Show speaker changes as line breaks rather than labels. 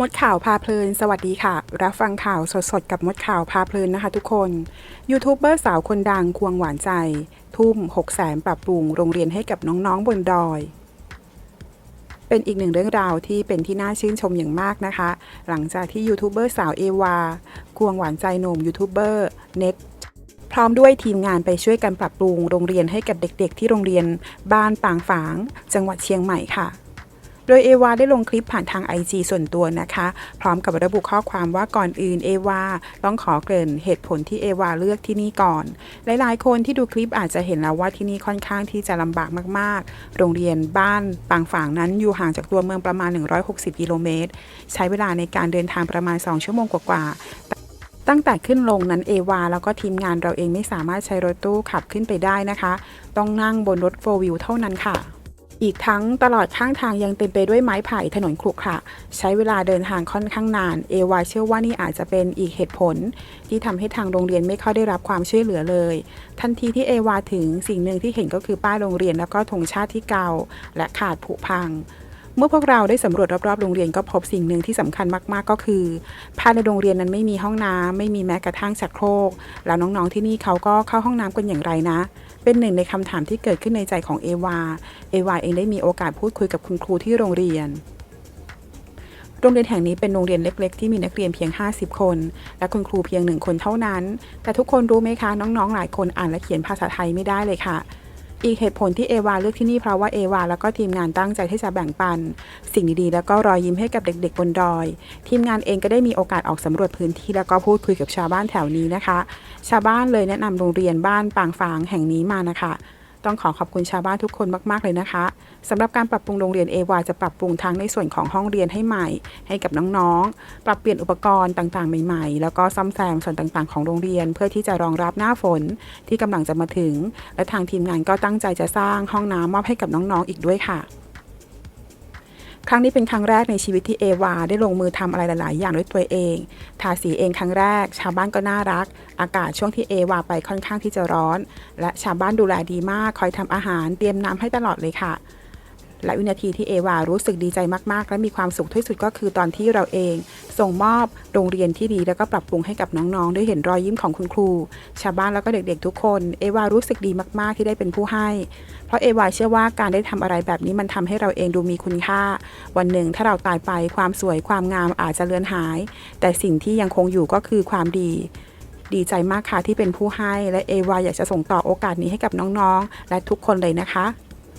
มดข่าวพาเพลิน สวัสดีค่ะ รับฟังข่าวสดๆ กับมดข่าวพาเพลินนะคะทุกคน ยูทูบเบอร์สาวคนดังควงหวานใจ ทุ่ม6 0แสนปรับปรุงโรงเรียนให้กับน้องๆบนดอย เป็นอีกหนึ่งเรื่องราวที่เป็นที่น่าชื่นชมอย่างมากนะคะ หลังจากที่ยูทูบเบอร์สาวเอวา ควงหวานใจหนุ่มยูทูบเบอร์เน็ตพร้อมด้วยทีมงานไปช่วยกันปรับปรุงโรงเรียนให้กับเด็กๆ ที่โรงเรียนบ้านปางฝาง จังหวัดเชียงใหม่ค่ะ โดยเอวาได้ลงคลิปผ่านทาง IG ส่วนตัวนะคะ พร้อมกับระบุข้อความว่าก่อนอื่นเอวาต้องขอเกริ่นเหตุผลที่เอวาเลือกที่นี่ก่อน หลายๆ คนที่ดูคลิปอาจจะเห็นแล้วว่าที่นี่ค่อนข้างที่จะลำบากมากๆ โรงเรียนบ้านปางฝางนั้นอยู่ห่างจากตัวเมืองประมาณ 160 กิโลเมตร ใช้เวลาในการเดินทางประมาณ 2 ชั่วโมงกว่าๆตั้งแต่ขึ้นลงนั้นเอวาแล้วก็ทีมงานเราเองไม่สามารถใช้รถตู้ขับขึ้นไปได้นะคะ ต้องนั่งบนรถโฟวิวเท่านั้นค่ะ อีกทั้งตลอดข้างทางยังเต็มไปด้วยไม้ไผ่ถนนขรุขระใช้เวลาเดินทางค่อนข้างนานเอวาเชื่อว่านี่อาจจะเป็นอีกเหตุผล ที่ทำให้ทางโรงเรียนไม่ค่อยได้รับความช่วยเหลือเลย ทันทีที่เอวาถึงสิ่งหนึ่งที่เห็นก็คือป้ายโรงเรียนแล้วก็ธงชาติที่เก่า และขาดผุพัง เมื่อพวกเราได้สำรวจรอบๆโรงเรียนก็พบสิ่งหนึ่งที่สำคัญมากๆก็คือภายในโรงเรียนนั้นไม่มีห้องน้ำไม่มีแม้กระทั่งชักโครก แล้วน้องๆที่นี่เขาก็เข้าห้องน้ำกันอย่างไรนะ เป็นหนึ่งในคำถามที่เกิดขึ้นในใจของเอวา เอวาเองได้มีโอกาสพูดคุยกับคุณครูที่โรงเรียนโรงเรียนแห่งนี้เป็นโรงเรียนเล็ก ๆ ที่มีนักเรียนเพียง 50 คน และคุณครูเพียงหนึ่งคนเท่านั้น แต่ทุกคนรู้ไหมคะ น้องๆ หลายคนอ่านและเขียนภาษาไทยไม่ได้เลยค่ะ อีกเหตุผลที่เอวาเลือกที่นี่เพราะว่าเอวาแล้วก็ทีมงานตั้งใจที่จะแบ่งปัน สิ่งดีๆ แล้วก็รอยยิ้มให้กับเด็กๆบนดอย ทีมงานเองก็ได้มีโอกาสออกสำรวจพื้นที่แล้วก็พูดคุยกับชาวบ้านแถวนี้นะคะ ชาวบ้านเลยแนะนำโรงเรียนบ้านปางฟางแห่งนี้มานะคะ ต้องขอขอบคุณชาวบ้านทุกคนมาก ๆ เลยนะคะสำหรับการปรับปรุงโรงเรียนเอวาจะปรับปรุงทั้งในส่วนของห้องเรียนให้ใหม่ ให้กับน้องๆ ปรับเปลี่ยนอุปกรณ์ต่างๆ ใหม่ ๆ แล้วก็ซ่อมแซมส่วนต่างๆ ของโรงเรียน เพื่อที่จะรองรับหน้าฝนที่กำลังจะมาถึง และทางทีมงานก็ตั้งใจจะสร้างห้องน้ำมอบให้กับน้องๆ อีกด้วยค่ะ ครั้งนี้เป็นครั้งแรกในชีวิตที่เอวาได้ลงมือทำอะไรหลาย ๆ อย่างด้วยตัวเอง ทาสีเองครั้งแรก ชาวบ้านก็น่ารัก อากาศช่วงที่เอวาไปค่อนข้างที่จะร้อน และชาวบ้านดูแลดีมาก คอยทำอาหารเตรียมน้ำให้ตลอดเลยค่ะ และวินาทีที่เอวารู้สึกดีใจมากๆ และมีความสุขที่สุดก็คือตอนที่เราเอง ส่งมอบโรงเรียนที่ดีแล้วก็ปรับปรุงให้กับน้องๆ ได้เห็นรอยยิ้มของคุณครู ชาวบ้านแล้วก็เด็กๆ ทุกคน เอวารู้สึกดีมากๆ ที่ได้เป็นผู้ให้ เพราะเอวาเชื่อว่าการได้ทำอะไรแบบนี้มันทำให้เราเองดูมีคุณค่า วันหนึ่งถ้าเราตายไปความสวยความงามอาจจะเลือนหาย แต่สิ่งที่ยังคงอยู่ก็คือความดีดีใจมากค่ะที่เป็นผู้ให้ และเอวาอยากจะส่งต่อโอกาสนี้ให้กับน้องๆ และทุกคนเลยนะคะ